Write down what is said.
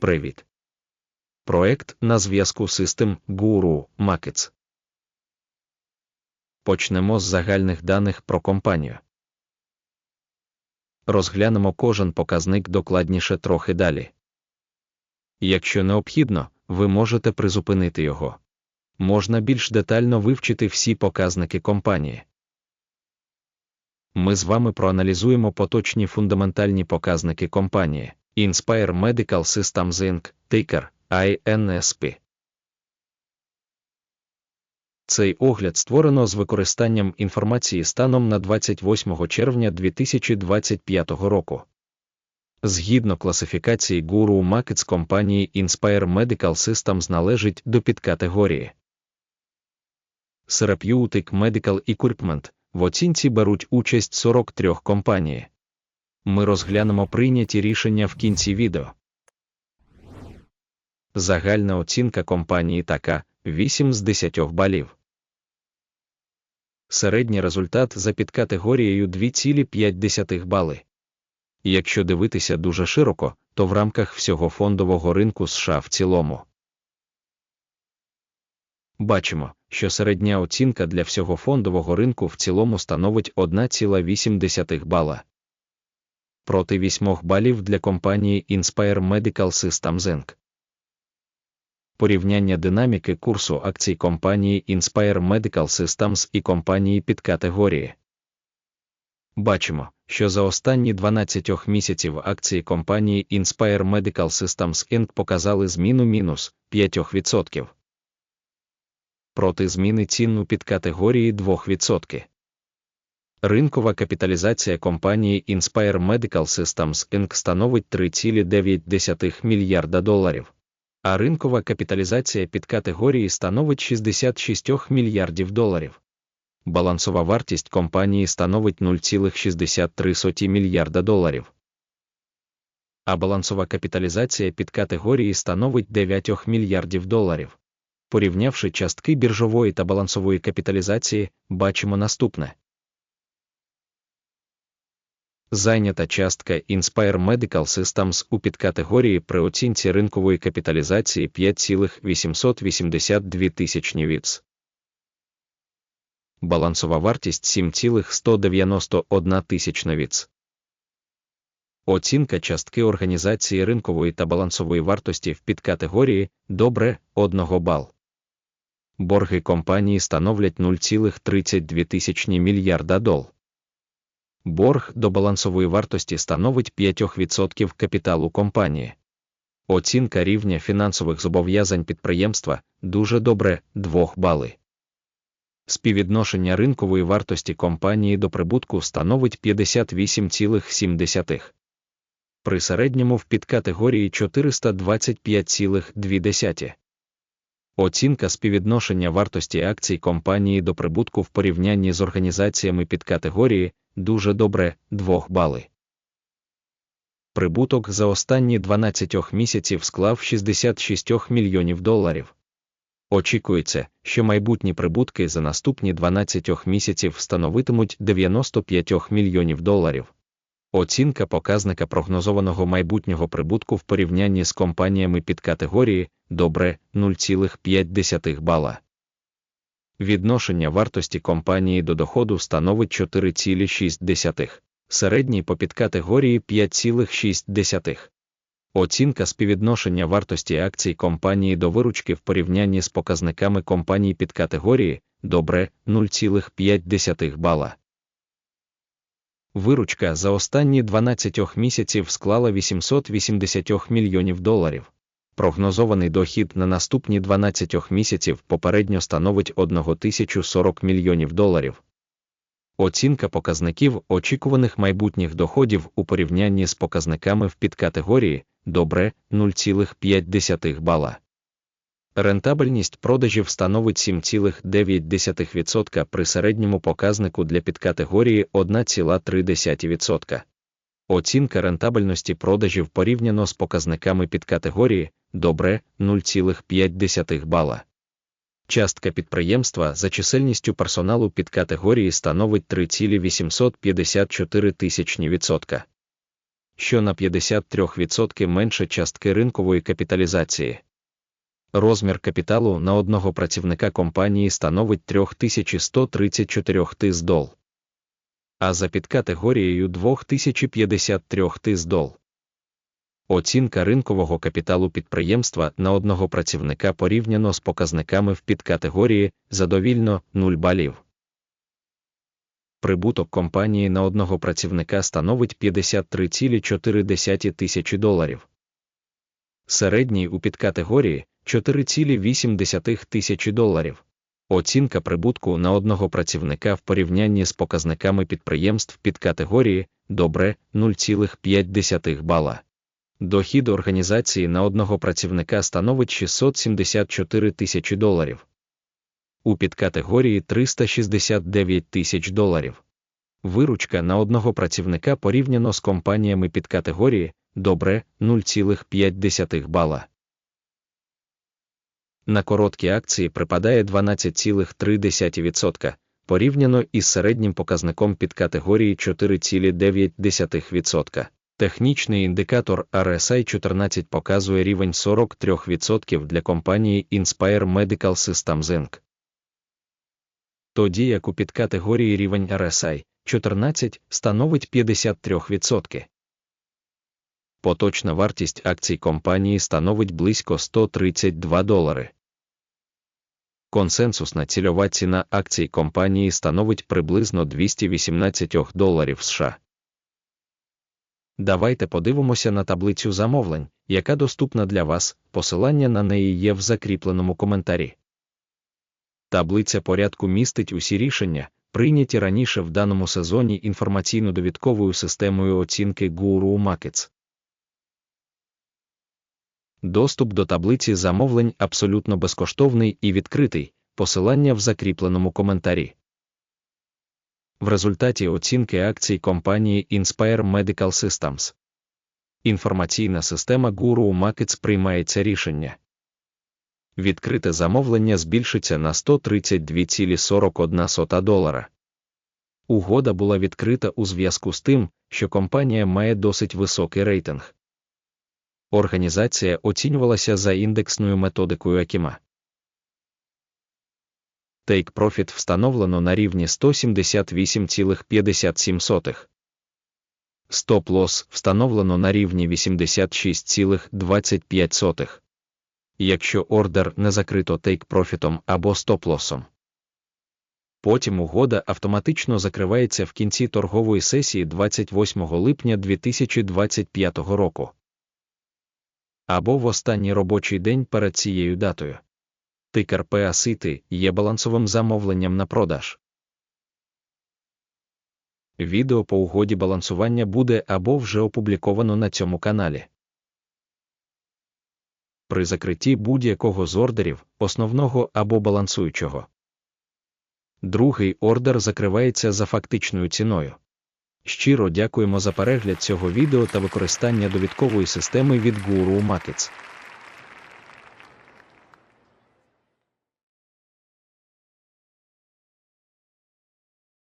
Привіт. Проект на зв'язку System Guru Markets. Почнемо з загальних даних про компанію. Розглянемо кожен показник докладніше трохи далі. Якщо необхідно, ви можете призупинити його. Можна більш детально вивчити всі показники компанії. Ми з вами проаналізуємо поточні фундаментальні показники компанії Inspire Medical Systems Inc. Ticker INSP. Цей огляд створено з використанням інформації станом на 28 червня 2025 року. Згідно класифікації Guru Markets компанії Inspire Medical Systems належить до підкатегорії Therapeutic Medical Equipment в оцінці беруть участь 43 компанії. Ми розглянемо прийняті рішення в кінці відео. Загальна оцінка компанії така 8 з 10 балів. Середній результат за підкатегорією 2,5 бали. Якщо дивитися дуже широко, то в рамках всього фондового ринку США в цілому. Бачимо, що середня оцінка для всього фондового ринку в цілому становить 1,8 бала. Проти 8 балів для компанії Inspire Medical Systems Inc. Порівняння динаміки курсу акцій компанії Inspire Medical Systems і компанії під категорії. Бачимо, що за останні 12 місяців акції компанії Inspire Medical Systems Inc. показали зміну мінус 5% проти зміни цін у підкатегорії 2%. Ринкова капіталізація компанії Inspire Medical Systems Inc. становить 3,9 мільярда доларів, а ринкова капіталізація підкатегорії становить 66 мільярдів доларів. Балансова вартість компанії становить 0,63 мільярда доларів. А балансова капіталізація підкатегорії становить 9 мільярдів доларів. Порівнявши частки біржової та балансової капіталізації, бачимо наступне. Зайнята частка Inspire Medical Systems у підкатегорії при оцінці ринкової капіталізації 5,882 тисячні віц. Балансова вартість 7,191 тисячна віц. Оцінка частки організації ринкової та балансової вартості в підкатегорії добре 1 бал борги компанії становлять 0,32 мільярда дол. Борг до балансової вартості становить 5% капіталу компанії. Оцінка рівня фінансових зобов'язань підприємства дуже добре 2 бали. Співвідношення ринкової вартості компанії до прибутку становить 58,7. При середньому в підкатегорії 425,2. Оцінка співвідношення вартості акцій компанії до прибутку в порівнянні з організаціями під категорії дуже добре 2 бали. Прибуток за останні 12 місяців склав 66 мільйонів доларів. Очікується, що майбутні прибутки за наступні 12 місяців становитимуть 95 мільйонів доларів. Оцінка показника прогнозованого майбутнього прибутку в порівнянні з компаніями під категорії добре 0,5 бала. Відношення вартості компанії до доходу становить 4,6, середній по підкатегорії 5,6. Оцінка співвідношення вартості акцій компанії до виручки в порівнянні з показниками компаній під категорії добре 0,5 бала. Виручка за останні 12 місяців склала 880 мільйонів доларів. Прогнозований дохід на наступні 12 місяців попередньо становить 1040 мільйонів доларів. Оцінка показників очікуваних майбутніх доходів у порівнянні з показниками в підкатегорії добре 0,5 бала. Рентабельність продажів становить 7,9% при середньому показнику для підкатегорії 1,3%. Оцінка рентабельності продажів порівняно з показниками підкатегорії добре 0,5 бала. Частка підприємства за чисельністю персоналу підкатегорії становить 3,854 тисячні відсотка. що на 53% менше частки ринкової капіталізації. Розмір капіталу на одного працівника компанії становить 3134 тис дол. А за підкатегорією 2053 тис дол. Оцінка ринкового капіталу підприємства на одного працівника порівняно з показниками в підкатегорії задовільно 0 балів. Прибуток компанії на одного працівника становить 53,4 тисячі доларів. Середній у підкатегорії 4,8 тисячі доларів. Оцінка прибутку на одного працівника в порівнянні з показниками підприємств підкатегорії добре 0,5 бала. Дохід організації на одного працівника становить 674 тисячі доларів. У підкатегорії 369 тисяч доларів. Виручка на одного працівника порівняно з компаніями підкатегорії добре 0,5 бала. На короткі акції припадає 12,3% порівняно із середнім показником підкатегорії 4,9%. Технічний індикатор RSI 14 показує рівень 43% для компанії Inspire Medical Systems Inc. Тоді як у підкатегорії рівень RSI 14 становить 53%. Поточна вартість акцій компанії становить близько 132 долари. Консенсусна цільова ціна акцій компанії становить приблизно 218 доларів США. Давайте подивимося на таблицю замовлень, яка доступна для вас, посилання на неї є в закріпленому коментарі. Таблиця порядку містить усі рішення, прийняті раніше в даному сезоні інформаційно-довідковою системою оцінки Guru Markets. Доступ до таблиці замовлень абсолютно безкоштовний і відкритий, посилання в закріпленому коментарі. В результаті оцінки акцій компанії Inspire Medical Systems. Інформаційна система Guru Markets приймається рішення. Відкрите замовлення збільшиться на 132,41 долара. Угода була відкрита у зв'язку з тим, що компанія має досить високий рейтинг. Організація оцінювалася за індексною методикою Акіма. Take Profit встановлено на рівні 178,57. Stop Loss встановлено на рівні 86,25. Якщо ордер не закрито Take Profit або Stop Loss. Потім угода автоматично закривається в кінці торгової сесії 28 липня 2025 року або в останній робочий день перед цією датою. Тикер PA є балансовим замовленням на продаж. Відео по угоді балансування буде або вже опубліковано на цьому каналі. При закритті будь-якого з ордерів, основного або балансуючого. Другий ордер закривається за фактичною ціною. Щиро дякуємо за перегляд цього відео та використання довідкової системи від Guru Markets.